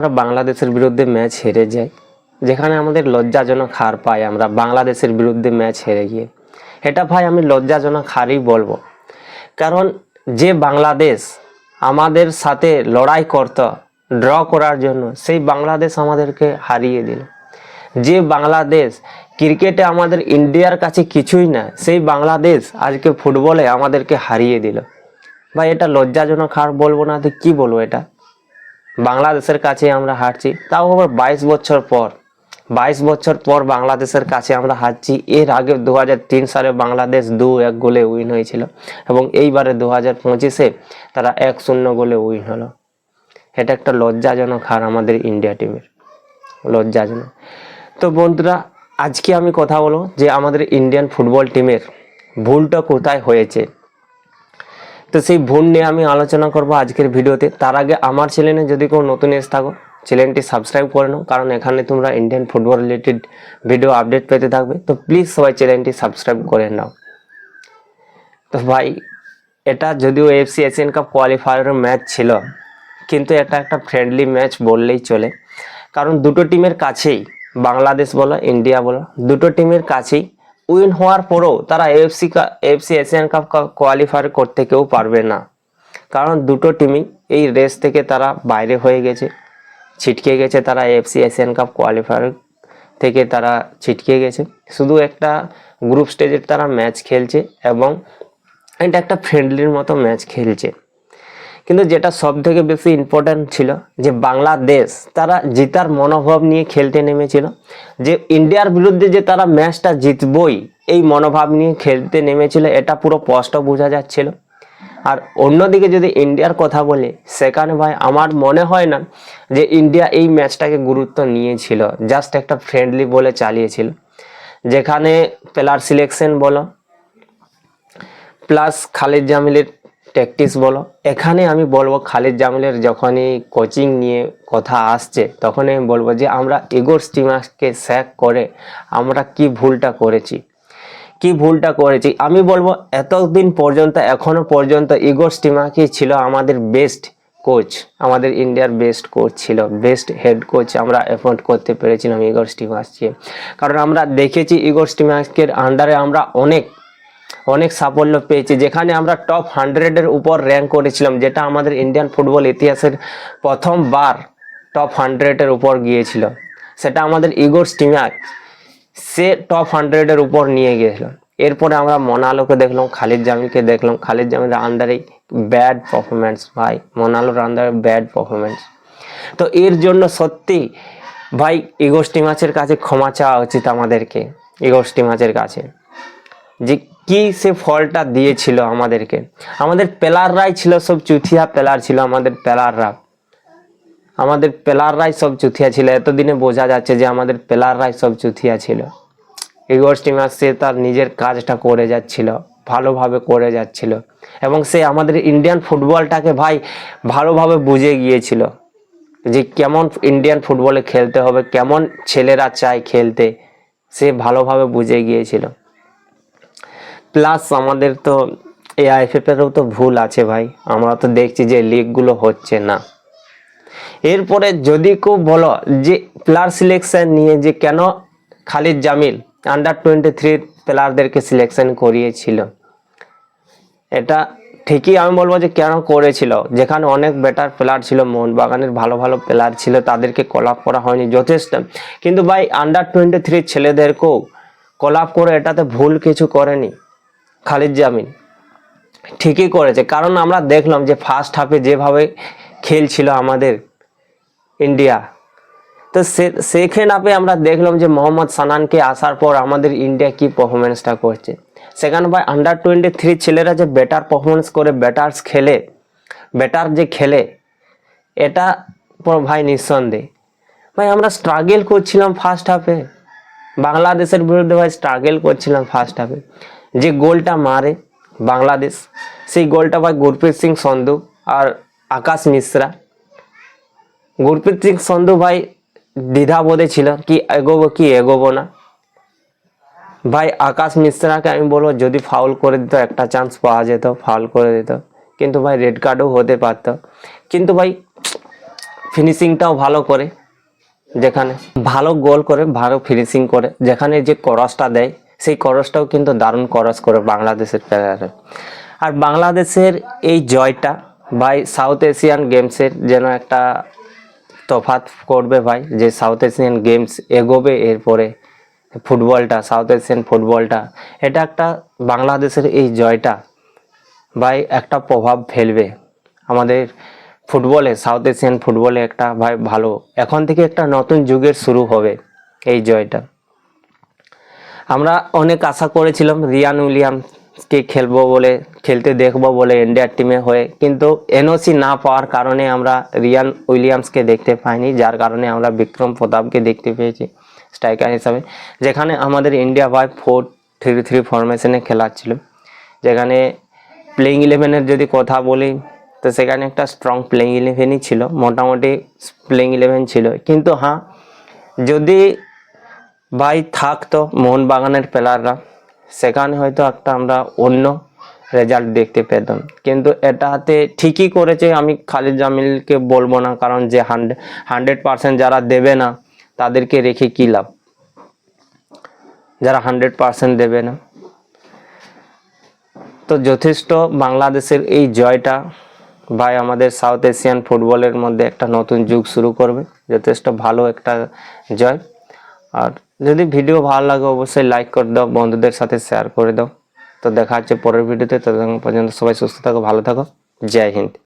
আমরা বাংলাদেশের বিরুদ্ধে ম্যাচ হেরে যাই, যেখানে আমাদের লজ্জাজনক হার পাই আমরা বাংলাদেশের বিরুদ্ধে ম্যাচ হেরে গিয়ে। এটা ভাই আমি লজ্জাজনক হারই বলব। কারণ যে বাংলাদেশ আমাদের সাথে লড়াই করত, ড্র করার জন্য, সেই বাংলাদেশ আমাদেরকে হারিয়ে দিল। যে বাংলাদেশ ক্রিকেটে আমাদের ইন্ডিয়ার কাছে কিছুই না, সেই বাংলাদেশ আজকে ফুটবলে আমাদেরকে হারিয়ে দিল। ভাই এটা লজ্জাজনক হার বলব না, তো কী বলব এটা? বাংলাদেশের কাছে আমরা হারছি তাও আবার বাইশ বছর পর, বাইশ বছর পর বাংলাদেশের কাছে আমরা হারছি এর আগে দু হাজার তিন সালে বাংলাদেশ দু এক গোলে উইন হয়েছিল এবং এইবারে দু হাজার পঁচিশে তারা এক শূন্য গোলে উইন হলো। এটা একটা লজ্জাজনক হার আমাদের ইন্ডিয়া টিমের। লজ্জাজনক। তো বন্ধুরা, আজকে আমি কথা বলব যে আমাদের ইন্ডিয়ান ফুটবল টিমের ভুলটা কোথায় হয়েছে। তো সেই ভুল নিয়ে আমি আলোচনা করব আজকের ভিডিওতে। তার আগে আমার চ্যানেলে যদি কোনো নতুন এসে থাকো, চ্যানেলটি সাবস্ক্রাইব করে নাও, কারণ এখানে তোমরা Indian football related video update পেতে থাকবে। তো প্লিজ সবাই চ্যানেলটি সাবস্ক্রাইব করে নাও। তো ভাই, এটা যদিও এফসি এশিয়ান কাপ কোয়ালিফায়ারের ম্যাচ ছিল, কিন্তু এটা একটা ফ্রেন্ডলি ম্যাচ বললেই চলে। কারণ দুটো টিমের কাছেই, বাংলাদেশ বলো ইন্ডিয়া বলো, দুটো টিমের কাছেই উইন হওয়ার পরেও তারা FC FC Asian Cup qualifier করতে কেউ পারবে না। কারণ দুটো টিমই এই রেস থেকে তারা বাইরে হয়ে গেছে। ছিটকে গেছে তারা এফসি এশিয়ান কাপ কোয়ালিফায়ার থেকে তারা ছিটকে গেছে। শুধু একটা গ্রুপ স্টেজের তারা ম্যাচ খেলছে এবং এটা একটা ফ্রেন্ডলির মতো ম্যাচ খেলছে। কিন্তু যেটা সব থেকে বেশি ইম্পর্ট্যান্ট ছিল যে বাংলাদেশ তারা জিতার মনোভাব নিয়ে খেলতে নেমেছিল, যে ইন্ডিয়ার বিরুদ্ধে যে তারা ম্যাচটা জিতবই এই মনোভাব নিয়ে খেলতে নেমেছিল, এটা পুরো স্পষ্ট বোঝা যাচ্ছিল। আর অন্যদিকে যদি ইন্ডিয়ার কথা বলি, সেখানে ভাই আমার মনে হয় না যে ইন্ডিয়া এই ম্যাচটাকে গুরুত্ব নিয়েছিল জাস্ট একটা ফ্রেন্ডলি বলে চালিয়েছিল। যেখানে প্লেয়ার সিলেকশন বলো প্লাস খালিদ জামিলের ট্যাকটিস বলো। এখানে আমি বলব খালিদ জামিলের যখনই কোচিং নিয়ে কথা আসছে, তখনই আমি বলব যে আমরা ইগোর স্টিমাসকে স্যাক করে আমরা কি ভুলটা করেছি। কি ভুলটা করেছি? আমি বলব এতদিন পর্যন্ত, এখনও পর্যন্ত ইগোর স্টিমাকি ছিল আমাদের বেস্ট কোচ আমাদের ইন্ডিয়ার বেস্ট কোচ ছিল। বেস্ট হেড কোচ আমরা অ্যাপয়েন্ট করতে পেরেছিলাম ইগোর স্টিমাসকে কারণ আমরা দেখেছি ইগোর স্টিমাসকের আন্ডারে আমরা অনেক অনেক সাফল্য পেয়েছি। যেখানে আমরা টপ হান্ড্রেডের উপর র্যাঙ্ক করেছিলাম, যেটা আমাদের ইন্ডিয়ান ফুটবল ইতিহাসের প্রথমবার টপ হান্ড্রেডের উপর গিয়েছিল। সেটা আমাদের ইগোর স্টিমাক সে টপ হান্ড্রেডের উপর নিয়ে গিয়েছিল। এরপরে আমরা মনালোকে দেখলাম, খালিদ জামিলকে দেখলাম। খালিদ জামিলের আন্ডারে ব্যাড পারফরমেন্স ভাই, মনালোর আন্ডারে ব্যাড পারফরমেন্স তো এর জন্য সত্যি ভাই ইগোস্টি মাছের কাছে ক্ষমা চাওয়া উচিত আমাদেরকে। ইগোস্টি মাছের কাছে। যে কি সে ফলটা দিয়েছিল আমাদেরকে? আমাদের প্লেয়াররাই ছিল সব চুথিয়া প্লেয়ার ছিল আমাদের প্লেয়াররা আমাদের প্লেয়াররাই সব চুথিয়া ছিল। এতদিনে বোঝা যাচ্ছে যে আমাদের প্লেয়াররাই সব চুথিয়া ছিল। ইগোর স্টিমার সে তার নিজের কাজটা করে যাচ্ছিল, ভালোভাবে করে যাচ্ছিল। এবং সে আমাদের ইন্ডিয়ান ফুটবলটাকে ভাই ভালোভাবে বুঝে গিয়েছিল যে কেমন ইন্ডিয়ান ফুটবলে খেলতে হবে, কেমন ছেলেরা চায় খেলতে। সে ভালোভাবে বুঝে গিয়েছিল। প্লাস আমাদের তো এই আইএফএফ এরও তো ভুল আছে ভাই। আমরা তো দেখছি যে লিগগুলো হচ্ছে না। এরপরে যদি কেউ বলো যে প্লেয়ার সিলেকশন নিয়ে যে কেন Khalid Jamil under twenty three প্লেয়ারদেরকে selection করিয়েছিল, এটা ঠিকই আমি বলব যে কেন করেছিল? যেখানে অনেক বেটার প্লেয়ার ছিল, মোহনবাগানের ভালো ভালো প্লেয়ার ছিল, তাদেরকে কলাপ করা হয়নি যথেষ্ট। কিন্তু ভাই আন্ডার টোয়েন্টি থ্রি ছেলেদেরকেও কলাপ করে এটাতে ভুল কিছু করেনি। খালিদ জামিন। ঠিকই করেছে, কারণ আমরা দেখলাম যে ফার্স্ট হাফে যেভাবে খেলছিল আমাদের ইন্ডিয়া। তো সে সেকেন্ড হাফে আমরা দেখলাম যে মোহাম্মদ সানানকে আসার পর আমাদের ইন্ডিয়া কি পারফরমেন্সটা করছে। সেখানে ভাই আন্ডার টোয়েন্টি থ্রি ছেলেরা যে বেটার পারফরমেন্স করে বেটার খেলে বেটার যে খেলে, এটা ভাই নিঃসন্দেহ। ভাই আমরা স্ট্রাগল করছিলাম ফার্স্ট হাফে বাংলাদেশের বিরুদ্ধে ভাই স্ট্রাগল করছিলাম ফার্স্ট হাফে যে গোলটা মারে বাংলাদেশ, সেই গোলটা ভাই গুরপ্রীত সিং সন্ধু আর আকাশ মিশ্রা। গুরপ্রীত সিং সন্ধু ভাই দ্বিধাবোধে ছিল কি এগোবো কি এগোবো না। ভাই আকাশ মিশ্রাকে আমি বলব যদি ফাউল করে দিত একটা চান্স পাওয়া যেত ফাউল করে দিত। কিন্তু ভাই রেড কার্ডও হতে পারত। কিন্তু ভাই ফিনিশিংটাও ভালো করে যেখানে, ভালো গোল করে ভালো ফিনিশিং করে, যেখানে যে করসটা দেয় সেই করসটাও কিন্তু দারুণ করস করে বাংলাদেশের প্লেয়ারে আর বাংলাদেশের এই জয়টা ভাই সাউথ এশিয়ান গেমসের যেন একটা তফাৎ করবে ভাই, যে সাউথ এশিয়ান গেমস এগোবে এরপরে ফুটবলটা সাউথ এশিয়ান ফুটবলটা, এটা একটা বাংলাদেশের এই জয়টা ভাই একটা প্রভাব ফেলবে। আমাদের ফুটবলে সাউথ এশিয়ান ফুটবলে একটা ভাই ভালো, এখন থেকে একটা নতুন যুগের শুরু হবে এই জয়টা। আমরা অনেক আশা করেছিলাম রিয়ান উইলিয়ামসকে খেলব বলে, খেলতে দেখব বলে ইন্ডিয়ার টিমে হয়ে। কিন্তু এনওসি না পাওয়ার কারণে আমরা রিয়ান উইলিয়ামসকে দেখতে পাইনি, যার কারণে আমরা বিক্রম প্রতাপকে দেখতে পেয়েছি স্ট্রাইকার হিসাবে, যেখানে আমাদের ইন্ডিয়া ভাই ফোর থ্রি থ্রি ফরমেশনে খেলাচ্ছিল। যেখানে প্লেইং ইলেভেনের যদি কথা বলি, তো সেখানে একটা স্ট্রং প্লেইং ইলেভেনই ছিল, মোটামুটি প্লেইং ইলেভেন ছিল। কিন্তু হ্যাঁ যদি ভাই থাকতো মোহনবাগানের প্লেয়াররা সেখানে হয়তো একটা আমরা অন্য রেজাল্ট দেখতে পেতাম। কিন্তু এটাতে ঠিকই করেছে, আমি খালিদ জামিলকে বলব না, কারণ যে হান্ড্রেড হান্ড্রেড পার্সেন্ট যারা দেবে না, তাদেরকে রেখে কী লাভ? যারা হান্ড্রেড পার্সেন্ট দেবে না। তো যথেষ্ট বাংলাদেশের এই জয়টা, ভাই আমাদের সাউথ এশিয়ান ফুটবলের মধ্যে একটা নতুন যুগ শুরু করবে। যথেষ্ট ভালো একটা জয়। আর যদি ভিডিও ভালো লাগে অবশ্যই লাইক করে দাও, বন্ধুদের সাথে শেয়ার করে দাও। তো দেখা হচ্ছে পরের ভিডিওতে ততক্ষণ পর্যন্ত সবাই সুস্থ থাকো, ভালো থাকো। জয় হিন্দ।